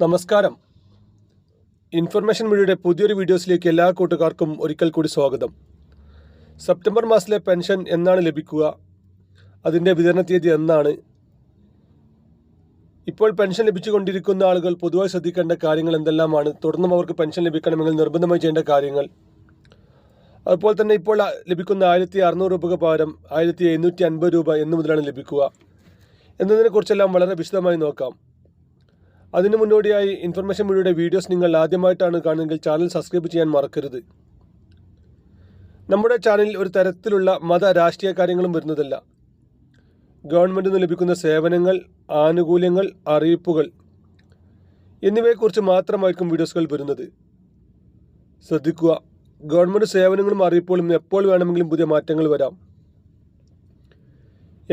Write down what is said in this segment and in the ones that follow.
നമസ്കാരം. ഇൻഫർമേഷൻ മീഡിയയുടെ പുതിയൊരു വീഡിയോസിലേക്ക് എല്ലാ കൂട്ടുകാർക്കും ഒരിക്കൽ കൂടി സ്വാഗതം. സെപ്റ്റംബർ മാസത്തിലെ പെൻഷൻ എന്നാണ് ലഭിക്കുക? അതിന്റെ വിതരണ തീയതി എന്നാണ്? ഇപ്പോൾ പെൻഷൻ ലഭിച്ചുകൊണ്ടിരിക്കുന്ന ആളുകൾ പൊതുവായി ശ്രദ്ധിക്കേണ്ട കാര്യങ്ങൾ എന്തെല്ലാമാണ്? തുടർന്നും അവർക്ക് പെൻഷൻ ലഭിക്കണമെങ്കിൽ നിർബന്ധമായി ചെയ്യേണ്ട കാര്യങ്ങൾ. അതുപോലെ തന്നെ ഇപ്പോൾ ലഭിക്കുന്ന ആയിരത്തി അറുന്നൂറ് രൂപയ്ക്ക് പകരം ആയിരത്തി എഴുന്നൂറ്റി അൻപത് രൂപ എന്ന് മുതലാണ് ലഭിക്കുക. എന്നതിനെക്കുറിച്ചെല്ലാം വളരെ വിശദമായി നോക്കാം. അതിനു മുന്നോടിയായി ഇൻഫർമേഷൻ മീഡിയയുടെ വീഡിയോസ് നിങ്ങൾ ആദ്യമായിട്ടാണ് കാണുന്നതെങ്കിൽ ചാനൽ സബ്സ്ക്രൈബ് ചെയ്യാൻ മറക്കരുത്. നമ്മുടെ ചാനലിൽ ഒരു തരത്തിലുള്ള മത രാഷ്ട്രീയ കാര്യങ്ങളും വരുന്നതല്ല. ഗവൺമെന്റ് നിന്ന് ലഭിക്കുന്ന സേവനങ്ങൾ ആനുകൂല്യങ്ങൾ അറിയിപ്പുകൾ എന്നിവയെക്കുറിച്ച് മാത്രമായിരിക്കും വീഡിയോസുകൾ വരുന്നത്. ശ്രദ്ധിക്കുക ഗവൺമെന്റ് സേവനങ്ങളും അറിയിപ്പുകളും എപ്പോൾ വേണമെങ്കിലും പുതിയ മാറ്റങ്ങൾ വരാം.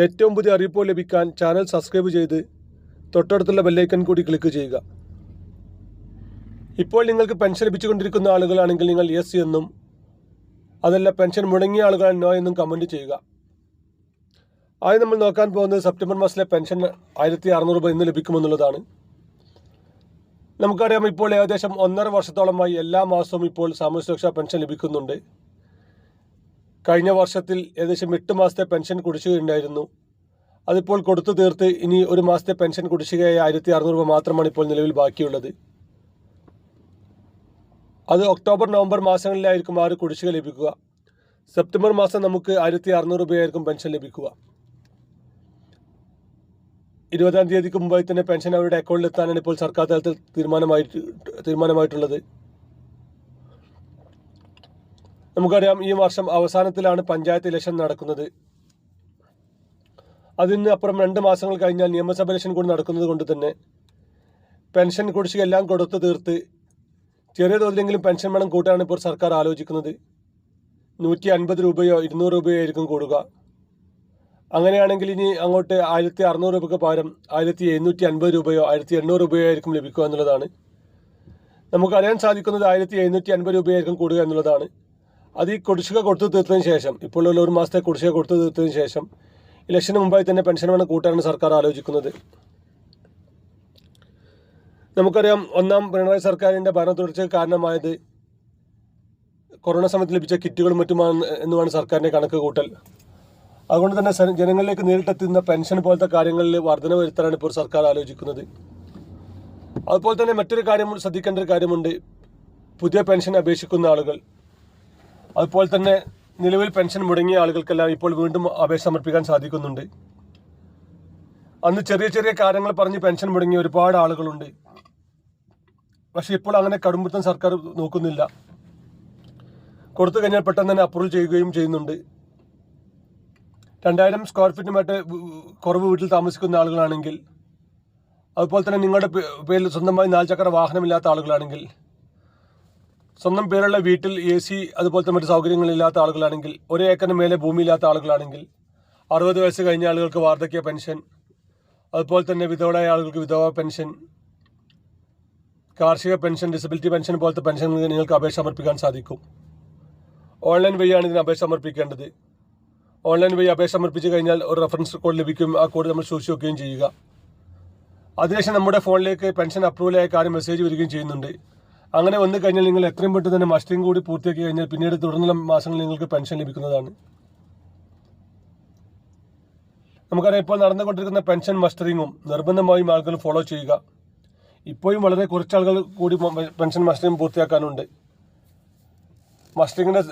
ഏറ്റവും പുതിയ അറിയിപ്പുകൾ ലഭിക്കാൻ ചാനൽ സബ്സ്ക്രൈബ് ചെയ്ത് തൊട്ടടുത്തുള്ള ബെല്ലൈക്കൺ കൂടി ക്ലിക്ക് ചെയ്യുക. ഇപ്പോൾ നിങ്ങൾക്ക് പെൻഷൻ ലഭിച്ചുകൊണ്ടിരിക്കുന്ന ആളുകളാണെങ്കിൽ നിങ്ങൾ യെസ് എന്നും അതല്ല പെൻഷൻ മുടങ്ങിയ ആളുകൾ നോ എന്നും കമന്റ് ചെയ്യുക. ആദ്യം നമ്മൾ നോക്കാൻ പോകുന്നത് സെപ്റ്റംബർ മാസത്തിലെ പെൻഷൻ ആയിരത്തി അറുന്നൂറ് രൂപ ഇന്ന് ലഭിക്കുമെന്നുള്ളതാണ്. നമുക്കറിയാം ഇപ്പോൾ ഏകദേശം ഒന്നര വർഷത്തോളമായി എല്ലാ മാസവും ഇപ്പോൾ സാമൂഹ്യ സുരക്ഷാ പെൻഷൻ ലഭിക്കുന്നുണ്ട്. കഴിഞ്ഞ വർഷത്തിൽ ഏകദേശം എട്ട് മാസത്തെ പെൻഷൻ കുടിശ്ശികയുണ്ടായിരുന്നു അതിപ്പോൾ കൊടുത്തു തീർത്ത് ഇനി ഒരു മാസത്തെ പെൻഷൻ കുടിശ്ശികയായി ആയിരത്തി അറുന്നൂറ് രൂപ മാത്രമാണ് ഇപ്പോൾ നിലവിൽ ബാക്കിയുള്ളത്. അത് ഒക്ടോബർ നവംബർ മാസങ്ങളിലായിരിക്കും ആ ഒരു കുടിശ്ശിക ലഭിക്കുക. സെപ്റ്റംബർ മാസം നമുക്ക് ആയിരത്തി അറുന്നൂറ് രൂപയായിരിക്കും പെൻഷൻ ലഭിക്കുക. ഇരുപതാം തീയതിക്ക് മുമ്പായി തന്നെ പെൻഷൻ അവരുടെ അക്കൗണ്ടിൽ എത്താനാണ് ഇപ്പോൾ സർക്കാർ തലത്തിൽ തീരുമാനമായിട്ട് തീരുമാനമായിട്ടുള്ളത്. നമുക്കറിയാം ഈ വർഷം അവസാനത്തിലാണ് പഞ്ചായത്ത് ഇലക്ഷൻ നടക്കുന്നത്. അതിന് അപ്പുറം രണ്ട് മാസങ്ങൾ കഴിഞ്ഞാൽ നിയമസഭ ഇലക്ഷൻ കൂടി നടക്കുന്നത് കൊണ്ട് തന്നെ പെൻഷൻ കുടിശ്ശിക എല്ലാം കൊടുത്തു തീർത്ത് ചെറിയ തോതിലെങ്കിലും പെൻഷൻ വേണം കൂട്ടാണ് ഇപ്പോൾ സർക്കാർ ആലോചിക്കുന്നത്. നൂറ്റി അൻപത് രൂപയോ ഇരുന്നൂറ് രൂപയോ ആയിരിക്കും കൂടുക. അങ്ങനെയാണെങ്കിൽ ഇനി അങ്ങോട്ട് ആയിരത്തി അറുന്നൂറ് രൂപയ്ക്ക് പകരം ആയിരത്തി എഴുന്നൂറ്റി അൻപത് രൂപയോ ആയിരത്തി എണ്ണൂറ് രൂപയോ ആയിരിക്കും ലഭിക്കുക എന്നുള്ളതാണ്. നമുക്കറിയാൻ സാധിക്കുന്നത് ആയിരത്തി എഴുന്നൂറ്റി അൻപത് രൂപയായിരിക്കും കൂടുക എന്നുള്ളതാണ്. അത് ഈ കുടിശ്ശിക കൊടുത്തു തീർത്തതിന് ശേഷം ഇപ്പോഴുള്ള ഒരു മാസത്തെ കുടിശ്ശിക കൊടുത്തു തീർത്തതിന് ശേഷം ഇലക്ഷന് മുമ്പായി തന്നെ പെൻഷൻ വേണം കൂട്ടാനാണ് സർക്കാർ ആലോചിക്കുന്നത്. നമുക്കറിയാം ഒന്നാം പിണറായി സർക്കാരിന്റെ ഭരണ തുടർച്ചയ്ക്ക് കാരണമായത് കൊറോണ സമയത്ത് ലഭിച്ച കിറ്റുകളും മറ്റുമാണ് എന്നുമാണ് സർക്കാരിന്റെ കണക്ക് കൂട്ടൽ. അതുകൊണ്ട് തന്നെ ജനങ്ങളിലേക്ക് നേരിട്ടെത്തുന്ന പെൻഷൻ പോലത്തെ കാര്യങ്ങളിൽ വർധന വരുത്താനാണ് ഇപ്പോൾ സർക്കാർ ആലോചിക്കുന്നത്. അതുപോലെ തന്നെ മറ്റൊരു കാര്യം ശ്രദ്ധിക്കേണ്ട ഒരു കാര്യമുണ്ട്. പുതിയ പെൻഷൻ അപേക്ഷിക്കുന്ന ആളുകൾ. അതുപോലെ തന്നെ നിലവിൽ പെൻഷൻ മുടങ്ങിയ ആളുകൾക്കെല്ലാം ഇപ്പോൾ വീണ്ടും അപേക്ഷ സമർപ്പിക്കാൻ സാധിക്കുന്നുണ്ട്. അന്ന് ചെറിയ ചെറിയ കാര്യങ്ങൾ പറഞ്ഞ് പെൻഷൻ മുടങ്ങിയ ഒരുപാട് ആളുകളുണ്ട്. പക്ഷെ ഇപ്പോൾ അങ്ങനെ കടുംപിടുത്തം സർക്കാർ നോക്കുന്നില്ല. കൊടുത്തു കഴിഞ്ഞാൽ പെട്ടെന്ന് തന്നെ അപ്രൂവ് ചെയ്യുകയും ചെയ്യുന്നുണ്ട്. രണ്ടായിരം സ്ക്വയർ ഫീറ്റുമായിട്ട് കുറവ് വീട്ടിൽ താമസിക്കുന്ന ആളുകളാണെങ്കിൽ അതുപോലെ തന്നെ നിങ്ങളുടെ പേരിൽ സ്വന്തമായി നാല് ചക്ര വാഹനമില്ലാത്ത ആളുകളാണെങ്കിൽ സ്വന്തം പേരുള്ള വീട്ടിൽ എ സി അതുപോലത്തെ മറ്റു സൗകര്യങ്ങളില്ലാത്ത ആളുകളാണെങ്കിൽ ഒരു ഏക്കറിന് മേലെ ഭൂമിയില്ലാത്ത ആളുകളാണെങ്കിൽ അറുപത് വയസ്സ് കഴിഞ്ഞ ആളുകൾക്ക് വാർദ്ധക്യ പെൻഷൻ അതുപോലെ തന്നെ വിധവരായ ആളുകൾക്ക് വിധവ പെൻഷൻ കാർഷിക പെൻഷൻ ഡിസബിലിറ്റി പെൻഷൻ പോലത്തെ പെൻഷനുകൾ നിങ്ങൾക്ക് അപേക്ഷ സമർപ്പിക്കാൻ സാധിക്കും. ഓൺലൈൻ വഴിയാണ് ഇതിന് അപേക്ഷ സമർപ്പിക്കേണ്ടത്. ഓൺലൈൻ വഴി അപേക്ഷ സമർപ്പിച്ച് കഴിഞ്ഞാൽ ഒരു റെഫറൻസ് കോഡ് ലഭിക്കും ആ കോഡ് നമ്മൾ സൂക്ഷിച്ച് വെക്കുകയും ചെയ്യുക. അതിനുശേഷം നമ്മുടെ ഫോണിലേക്ക് പെൻഷൻ അപ്രൂവലായ കാര്യം മെസ്സേജ് വരികയും ചെയ്യുന്നുണ്ട്. അങ്ങനെ വന്നു കഴിഞ്ഞാൽ നിങ്ങൾ എത്രയും പെട്ടെന്ന് തന്നെ മസ്റ്ററിംഗ് കൂടി പൂർത്തിയാക്കി കഴിഞ്ഞാൽ പിന്നീട് തുടർന്നുള്ള മാസങ്ങളിൽ നിങ്ങൾക്ക് പെൻഷൻ ലഭിക്കുന്നതാണ്. നമുക്കറിയാം ഇപ്പോൾ നടന്നുകൊണ്ടിരിക്കുന്ന പെൻഷൻ മസ്റ്ററിങ്ങും നിർബന്ധമായും ആളുകൾ ഫോളോ ചെയ്യുക. ഇപ്പോഴും വളരെ കുറച്ച് ആളുകൾ കൂടി പെൻഷൻ മസ്റ്ററിംഗ് പൂർത്തിയാക്കാനുണ്ട്. മസ്റ്ററിങ്ങിന്റെ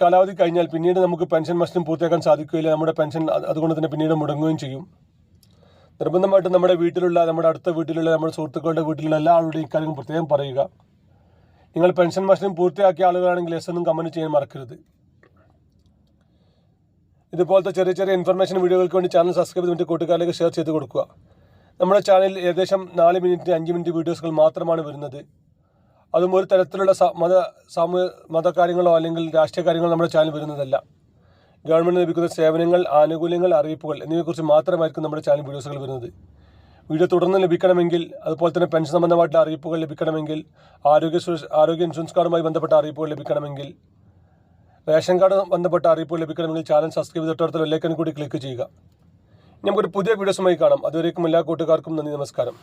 കാലാവധി കഴിഞ്ഞാൽ പിന്നീട് നമുക്ക് പെൻഷൻ മസ്റ്ററിംഗ് പൂർത്തിയാക്കാൻ സാധിക്കുകയില്ല. നമ്മുടെ പെൻഷൻ അതുകൊണ്ട് തന്നെ പിന്നീട് മുടങ്ങുകയും ചെയ്യും. നിർബന്ധമായിട്ടും നമ്മുടെ വീട്ടിലുള്ള നമ്മുടെ അടുത്ത വീട്ടിലുള്ള നമ്മുടെ സുഹൃത്തുക്കളുടെ വീട്ടിലുള്ള എല്ലാ ആളുടെയും ഇക്കാര്യം പ്രത്യേകം പറയുക. നിങ്ങൾ പെൻഷൻ മസ്റ്ററിംഗ് പൂർത്തിയാക്കിയ ആളുകളാണെങ്കിൽ എസ് എന്നും കമന്റ് ചെയ്യാൻ മറക്കരുത്. ഇതുപോലത്തെ ചെറിയ ചെറിയ ഇൻഫർമേഷൻ വീഡിയോകൾക്ക് വേണ്ടി ചാനൽ സബ്സ്ക്രൈബ് ചെയ്തിട്ട് കൂട്ടുകാരിലേക്ക് ഷെയർ ചെയ്ത് കൊടുക്കുക. നമ്മുടെ ചാനലിൽ ഏകദേശം നാല് മിനിറ്റ് അഞ്ച് മിനിറ്റ് വീഡിയോസുകൾ മാത്രമാണ് വരുന്നത്. അതും ഒരു തരത്തിലുള്ള മത സാമൂഹ്യ മതകാര്യങ്ങളോ അല്ലെങ്കിൽ രാഷ്ട്രീയ കാര്യങ്ങളോ നമ്മുടെ ചാനൽ വരുന്നതല്ല. ഗവൺമെന്റ് ലഭിക്കുന്ന സേവനങ്ങൾ ആനുകൂല്യങ്ങൾ അറിയിപ്പുകൾ എന്നിവയെക്കുറിച്ച് മാത്രമായിരിക്കും നമ്മുടെ ചാനൽ വീഡിയോസുകൾ വരുന്നത്. വീഡിയോ തുടർന്ന് ലഭിക്കണമെങ്കിൽ അതുപോലെ തന്നെ പെൻഷൻ സംബന്ധമായിട്ടുള്ള അറിയിപ്പുകൾ ലഭിക്കണമെങ്കിൽ ആരോഗ്യ ആരോഗ്യ ഇൻഷുറൻസ് കാർഡുമായി ബന്ധപ്പെട്ട അറിയിപ്പുകൾ ലഭിക്കണമെങ്കിൽ റേഷൻ കാർഡ് ബന്ധപ്പെട്ട അറിയിപ്പുകൾ ലഭിക്കണമെങ്കിൽ ചാനൽ സബ്സ്ക്രൈബ് ചെയ്ത് തൊട്ടടുത്ത കൂടി ക്ലിക്ക് ചെയ്യുക. നമുക്കൊരു പുതിയ വീഡിയോസുമായി കാണാം. അതുവരേക്കും എല്ലാ കൂട്ടുകാർക്കും നന്ദി നമസ്കാരം.